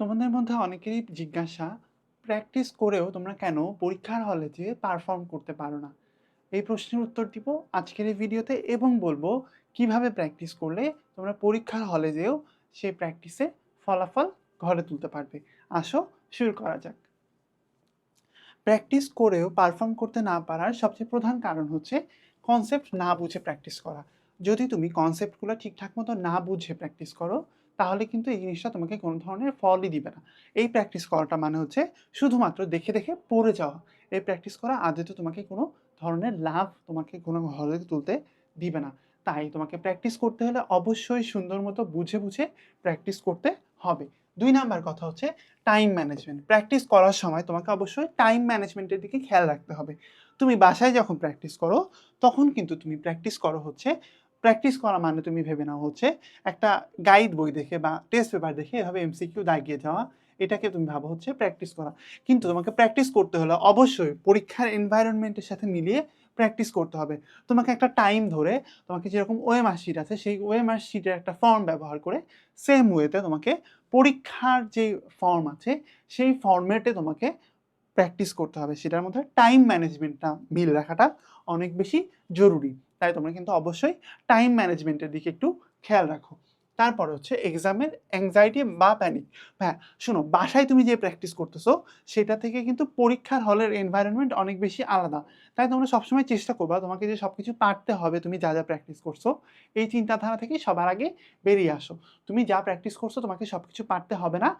তোমাদের মধ্যে অনেকেরই জিজ্ঞাসা প্র্যাকটিস করেও তোমরা কেন পরীক্ষার হলে যেয়ে পারফর্ম করতে পারো না? এই প্রশ্নের উত্তর দিব আজকের এই ভিডিওতে এবং বলব কীভাবে প্র্যাকটিস করলে তোমরা পরীক্ষার হলে যেও সেই প্র্যাকটিসে ফলাফল ঘরে তুলতে পারবে। আসো, শুরু করা যাক। প্র্যাকটিস করেও পারফর্ম করতে না পারার সবচেয়ে প্রধান কারণ হচ্ছে কনসেপ্ট না বুঝে প্র্যাকটিস করা। যদি তুমি কনসেপ্টগুলো ঠিকঠাক মতো না বুঝে প্র্যাকটিস করো তাহলে কিন্তু এই জিনিসটা তোমাকে কোনো ধরনের ফলই দিবে না। এই প্র্যাকটিস করাটা মানে হচ্ছে শুধুমাত্র দেখে দেখে পড়ে যাওয়া। এই প্র্যাকটিস করা আদৌ তোমাকে কোনো ধরনের লাভ তোমাকে কোনো হলে তুলতে দিবে না। তাই তোমাকে প্র্যাকটিস করতে হলে অবশ্যই সুন্দর মতো বুঝে বুঝে প্র্যাকটিস করতে হবে। দুই নাম্বার কথা হচ্ছে টাইম ম্যানেজমেন্ট প্র্যাকটিস করার সময় তোমাকে অবশ্যই টাইম ম্যানেজমেন্টের দিকে খেয়াল রাখতে হবে। তুমি বাসায় যখন প্র্যাকটিস করো, তখন কিন্তু তুমি প্র্যাকটিস করো হচ্ছে প্র্যাকটিস করা মানে তুমি ভেবে নাও হচ্ছে একটা গাইড বই দেখে বা টেস্ট পেপার দেখে এভাবে এমসিকিউ দাগিয়ে যাওয়া, এটাকে তুমি ভাবো হচ্ছে প্র্যাকটিস করা। কিন্তু তোমাকে প্র্যাকটিস করতে হলে অবশ্যই পরীক্ষার এনভায়রনমেন্টের সাথে মিলিয়ে প্র্যাকটিস করতে হবে। তোমাকে একটা টাইম ধরে তোমাকে যেরকম ওএমআর শিট আছে, সেই ওএমআর শিটের একটা ফর্ম ব্যবহার করে সেম ওয়েতে তোমাকে পরীক্ষার যে ফর্ম আছে, সেই ফর্মেটে তোমাকে প্র্যাকটিস করতে হবে। সেটার মধ্যে টাইম ম্যানেজমেন্টটা মিল রাখাটা অনেক বেশি জরুরি। তাই তোমরা কিন্তু অবশ্যই টাইম ম্যানেজমেন্টের দিকে একটু খেয়াল রাখো। তারপর হচ্ছে এক্সামের অ্যাংজাইটি বা প্যানিক হ্যাঁ শোনো, বাসায় তুমি যে প্র্যাকটিস করতেছো, সেটা থেকে কিন্তু পরীক্ষার হলের এনভায়রনমেন্ট অনেক বেশি আলাদা। তাই তোমরা সবসময় চেষ্টা করবা, তোমাকে যে সব কিছু পারতে হবে, তুমি যা যা প্র্যাকটিস করছ, এই চিন্তাধারা থেকে সবার আগে বেরিয়ে আসো। তুমি যা প্র্যাকটিস করছ, তোমাকে সব কিছু পারতে হবে না।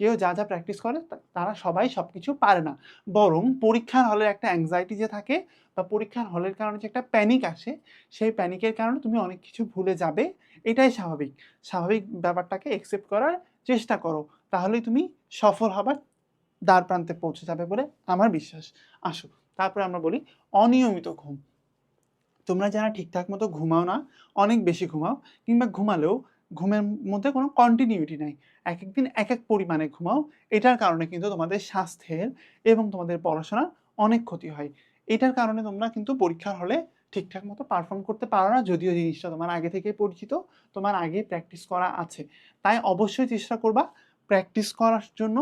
কেউ যা যা প্র্যাকটিস করে তারা সবাই সব কিছু পারে না। বরং পরীক্ষার হলের একটা অ্যাংজাইটি যে থাকে বা পরীক্ষার হলের কারণে যে একটা প্যানিক আসে, সেই প্যানিকের কারণে তুমি অনেক কিছু ভুলে যাবে। এটাই স্বাভাবিক। স্বাভাবিক ব্যাপারটাকে একসেপ্ট করার চেষ্টা করো। তাহলেই তুমি সফল হবার দ্বার প্রান্তে পৌঁছে যাবে বলে আমার বিশ্বাস। আসো, তারপরে আমরা বলি অনিয়মিত ঘুম। তোমরা যারা ঠিকঠাক মতো ঘুমাও না, অনেক বেশি ঘুমাও কিংবা ঘুমালেও ঘুমের মধ্যে কোনো কন্টিনিউটি নাই। এক একদিন এক এক পরিমাণে ঘুমাও, এটার কারণে কিন্তু তোমাদের স্বাস্থ্যের এবং তোমাদের পড়াশোনার অনেক ক্ষতি হয়। এটার কারণে তোমরা কিন্তু পরীক্ষার হলে ঠিকঠাক মতো পারফর্ম করতে পারো না, যদিও জিনিসটা তোমার আগে থেকে পরিচিত, তোমার আগে প্র্যাকটিস করা আছে। তাই অবশ্যই চেষ্টা করবা প্র্যাকটিস করার জন্য।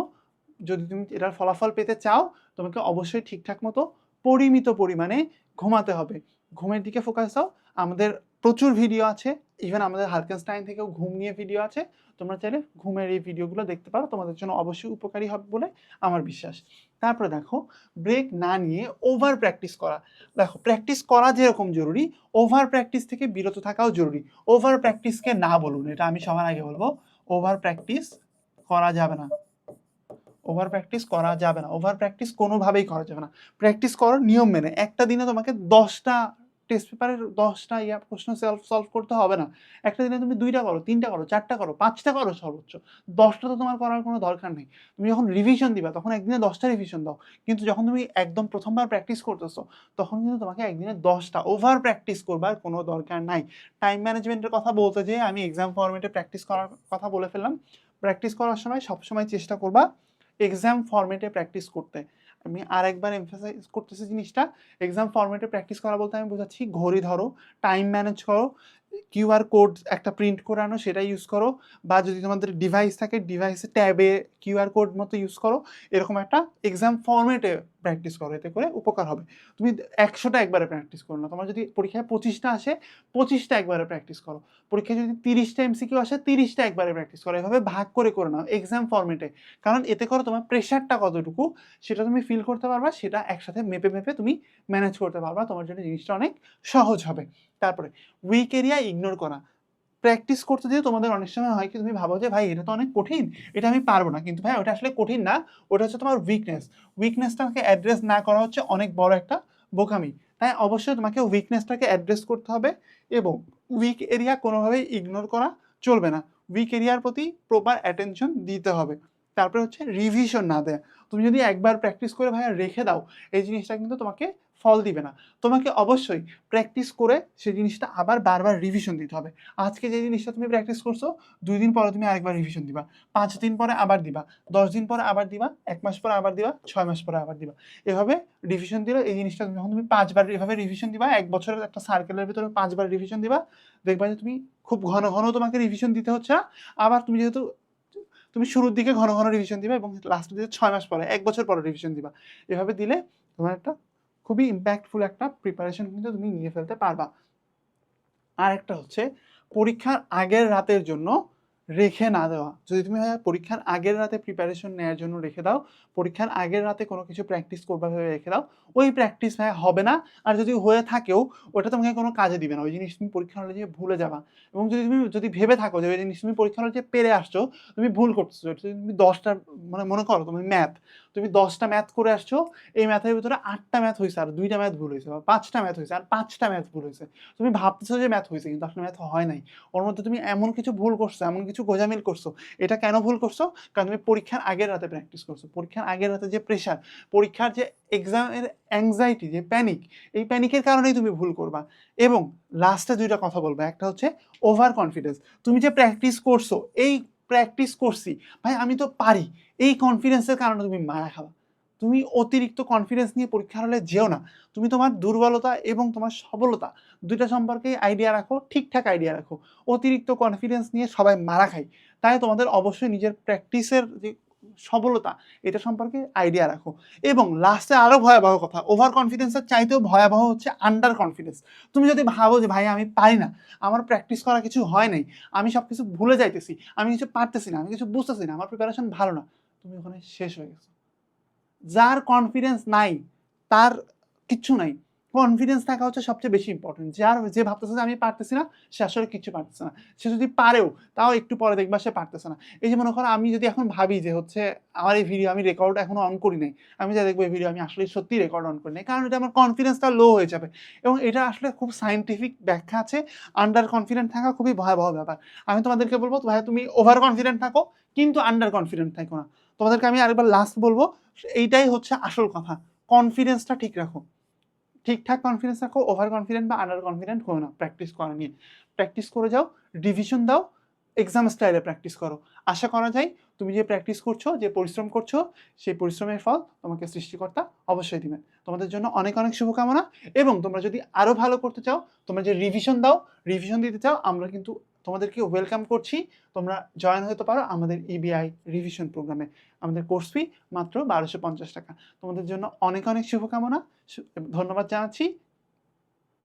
যদি তুমি এটার ফলাফল পেতে চাও, তোমাকে অবশ্যই ঠিকঠাক মতো পরিমিত পরিমাণে ঘুমাতে হবে। ঘুমের দিকে ফোকাস দাও, আমাদের প্রচুর ভিডিও আছে। ইভেন আমাদের হালকেনস্টাইন থেকেও ঘুম নিয়ে ভিডিও আছে। তোমরা চাইলে ঘুমের এই ভিডিওগুলো দেখতে পারো। তোমাদের জন্য অবশ্যই উপকারী হবে বলে আমার বিশ্বাস। তারপরে দেখো ব্রেক না নিয়ে ওভার প্র্যাকটিস করা। দেখো প্র্যাকটিস করা যেরকম জরুরি ওভার প্র্যাকটিস থেকে বিরত থাকাও জরুরি। ওভার প্র্যাকটিসকে না বলুন, এটা আমি সবার আগে বলব। ওভার প্র্যাকটিস করা যাবে না। ওভার প্র্যাকটিস করা যাবে না। ওভার প্র্যাকটিস কোনোভাবেই করা যাবে না। প্র্যাকটিস করো নিয়ম মেনে। একটা দিনে তোমাকে দশটা টেস্ট পেপারের দশটা ইয়া প্রশ্ন সলভ সলভ করতে হবে না। একটা দিনে তুমি দুইটা করো, তিনটা করো, চারটা করো, পাঁচটা করো সর্বোচ্চ। দশটা তো তোমার করার কোনো দরকার নেই। তুমি যখন রিভিশন দিবা, তখন একদিনে দশটা রিভিশন দাও। কিন্তু যখন তুমি একদম প্রথমবার প্র্যাকটিস করতেছো, তখন কিন্তু তোমাকে একদিনে দশটা ওভার প্র্যাকটিস করবার কোনো দরকার নাই। টাইম ম্যানেজমেন্টের কথা বলতে যেয়ে আমি এক্সাম ফরম্যাটে প্র্যাকটিস করার কথা বলে ফেললাম। প্র্যাকটিস করার সময় সবসময় চেষ্টা করবা এক্সাম ফরম্যাটে প্র্যাকটিস করতে। আমি আরেকবার এমফাসাইজ করতেছি জিনিসটা। এক্সাম ফর্মেটে প্র্যাকটিস করা বলতে আমি বোঝাচ্ছি ঘড়ি ধরো টাইম ম্যানেজ করো কিউআর কোড একটা প্রিন্ট করে আনো সেটা ইউজ করো। বা যদি তোমাদের ডিভাইস থাকে ডিভাইসে ট্যাবে কিউআর কোড মতো ইউজ করো। এরকম একটা এক্সাম ফরম্যাটে প্র্যাকটিস করো, এতে করে উপকার হবে। তুমি একশোটা একবারে প্র্যাকটিস করো না। তোমার যদি পরীক্ষায় পঁচিশটা আসে, পঁচিশটা একবারে প্র্যাকটিস করো। পরীক্ষায় যদি তিরিশটা এমসিকিউ আসে, তিরিশটা একবারে প্র্যাকটিস করো। এভাবে ভাগ করে করে নাও এক্সাম ফর্মেটে কারণ এতে করে তোমার প্রেশারটা কতটুকু, সেটা তুমি ফিল করতে পারবা, সেটা একসাথে মেপে মেপে তুমি ম্যানেজ করতে পারবা। তোমার জন্য জিনিসটা অনেক সহজ হবে। তারপরে উইক এরিয়া ইগনোর করা। প্র্যাকটিস করতে দিয়ে তোমাদের অনেক সময় হয় কি, তুমি ভাবো যে, ভাই, এটা তো অনেক কঠিন, এটা আমি পারব না। কিন্তু ভাই, ওটা আসলে কঠিন না, ওটা হচ্ছে তোমার উইকনেস উইকনেসটাকে অ্যাড্রেস না করা হচ্ছে অনেক বড় একটা বোকামি। তাই অবশ্যই তোমাকে উইকনেসটাকে অ্যাড্রেস করতে হবে এবং উইক এরিয়া কোনোভাবেই ইগনোর করা চলবে না। উইক এরিয়ার প্রতি প্রপার অ্যাটেনশন দিতে হবে। তারপরে হচ্ছে রিভিশন না দেয়া। তুমি যদি একবার প্র্যাকটিস করে ভাইয়া রেখে দাও, এই জিনিসটা কিন্তু তোমাকে ফল দিবে না। তোমাকে অবশ্যই প্র্যাকটিস করে সেই জিনিসটা আবার বারবার রিভিশন দিতে হবে। আজকে যে জিনিসটা তুমি প্র্যাকটিস করছ, দুই দিন পরে তুমি আরেকবার রিভিশন দিবা। পাঁচ দিন পরে আবার দিবা। দশ দিন পরে আবার দিবা। এক মাস পরে আবার দিবা। ছয় মাস পরে আবার দিবা। এভাবে রিভিশন দিলে এই জিনিসটা যখন তুমি পাঁচবার এভাবে রিভিশন দিবা, এক বছরের একটা সার্কেলের ভিতরে পাঁচবার রিভিশন দিবা, দেখবা যে তুমি খুব ঘন ঘন তোমাকে রিভিশন দিতে হচ্ছে। না আবার তুমি যেহেতু তুমি শুরুর দিকে ঘন ঘন রিভিশন দিবা এবং লাস্টের দিকে ছয় মাস পরে, এক বছর পরে রিভিশন দিবা। এভাবে দিলে তোমার একটা খুবই ইম্প্যাক্টফুল একটা প্রিপারেশন কিন্তু তুমি নিয়ে ফেলতে পারবা। আর একটা হচ্ছে পরীক্ষার আগের রাতের জন্য রেখে না দেওয়া। যদি তুমি পরীক্ষার আগের রাতে প্রিপারেশন নেওয়ার জন্য রেখে দাও, পরীক্ষার আগের রাতে কোনো কিছু প্র্যাকটিস করবা ভেবে রেখে দাও, ওই প্র্যাকটিস ভাইয়া হবে না। আর যদি হয়ে থাকেও, ওটা তোমাকে কোনো কাজে দিবে না। ওই জিনিস তুমি পরীক্ষা হলে যে ভুলে যাবা। এবং যদি তুমি, যদি ভেবে থাকো যে ওই জিনিস তুমি পরীক্ষা হলে যে পেরে আসছো, তুমি ভুল করতেছো। তুমি দশটা মানে মনে করো তুমি ম্যাথ তুমি দশটা ম্যাথ করে আসছো, এই ম্যাথের ভিতরে আটটা ম্যাথ হয়েছে আর দুইটা ম্যাথ ভুল হয়েছে বা পাঁচটা ম্যাথ হয়েছে আর পাঁচটা ম্যাথ ভুল হয়েছে তুমি ভাবতেছো যে ম্যাথ হয়েছে কিন্তু আসলে ম্যাথ হয় নাই। ওর মধ্যে তুমি এমন কিছু ভুল করছ, এমন কিছু গোজামিল করছ, এটা কেন ভুল করছ? কারণ তুমি পরীক্ষার আগের রাতে প্র্যাকটিস করছ। পরীক্ষার আগের রাতে যে প্রেশার পরীক্ষার যে এক্সামের অ্যাংজাইটি যে প্যানিক এই প্যানিকের কারণেই তুমি ভুল করবা। এবং লাস্টে দুইটা কথা বলব, একটা হচ্ছে ওভার কনফিডেন্স তুমি যে প্র্যাকটিস করছ, এই প্র্যাকটিস করছি। ভাই, আমি তো পারি। এই কনফিডেন্সের কারণে তুমি মারা খাবা। তুমি অতিরিক্ত কনফিডেন্স নিয়ে পরীক্ষার হলে যেও না। তুমি তোমার দুর্বলতা এবং তোমার সবলতা দুইটা সম্পর্কে আইডিয়া রাখো, ঠিকঠাক আইডিয়া রাখো। অতিরিক্ত কনফিডেন্স নিয়ে সবাই মারা খাই তাই তোমাদের অবশ্যই নিজের প্র্যাকটিসের যে সবলতা এটা সম্পর্কে আইডিয়া রাখো। এবং লাস্টে আরও ভয়াবহ কথা ওভার কনফিডেন্সের চাইতেও ভয়াবহ হচ্ছে আন্ডার কনফিডেন্স তুমি যদি ভাবো যে, ভাই, আমি পারি না, আমার প্র্যাকটিস করা কিছু হয় নাই, আমি সব কিছু ভুলে যাইতেছি, আমি কিছু পারতেছি না, আমি কিছু বুঝতেছি না, আমার প্রিপারেশন ভালো না, তুমি ওখানে শেষ হয়ে গেছো। যার কনফিডেন্স নাই, তার কিচ্ছু নাই কনফিডেন্স থাকা হচ্ছে সবচেয়ে বেশি ইম্পর্টেন্ট যার যে ভাবতেছে যে আমি পারতেছি না, সে আসলে কিচ্ছু পারতেছে না। সে যদি পারেও, তাও একটু পরে দেখবা সে পারতেছে না। এই যে মনে করো, আমি যদি এখন ভাবি যে হচ্ছে আমার এই ভিডিও আমি রেকর্ড এখনও অন করি নাই, আমি যা দেখব এই ভিডিও আমি আসলে সত্যি রেকর্ড অন করি নাই। কারণ এটা আমার কনফিডেন্সটা লো হয়ে যাবে। এবং এটা আসলে খুব সাইন্টিফিক ব্যাখ্যা আছে। আন্ডার কনফিডেন্ট থাকা খুবই ভয়াবহ ব্যাপার। আমি তোমাদেরকে বলব ভাই তুমি ওভার কনফিডেন্ট থাকো, কিন্তু আন্ডার কনফিডেন্ট থাকো না। তোমাদেরকে আমি আরেকবার লাস্ট বলব, এইটাই হচ্ছে আসল কথা। কনফিডেন্সটা ঠিক রাখো। ঠিকঠাক কনফিডেন্স রাখো ওভার কনফিডেন্ট বা আন্ডার কনফিডেন্ট হো না। প্র্যাকটিস করা নিয়ে। প্র্যাকটিস করে যাও রিভিশন দাও এক্সাম স্টাইলে প্র্যাকটিস করো। আশা করা যায়, তুমি যে প্র্যাকটিস করছ, যে পরিশ্রম করছ, সেই পরিশ্রমের ফল তোমাকে সৃষ্টিকর্তা অবশ্যই দিবেন। তোমাদের জন্য অনেক অনেক শুভকামনা এবং তোমরা যদি আরও ভালো করতে চাও, তোমরা যে রিভিশন দাও রিভিশন দিতে চাও, আমরা কিন্তু তোমাদেরকে ওয়েলকাম করছি। তোমরা জয়েন হতে পারো আমাদের ইবিআই রিভিশন প্রোগ্রামে আমাদের কোর্স ফি মাত্র বারোশো পঞ্চাশ টাকা। তোমাদের জন্য অনেক অনেক শুভকামনা। ধন্যবাদ জানাচ্ছি।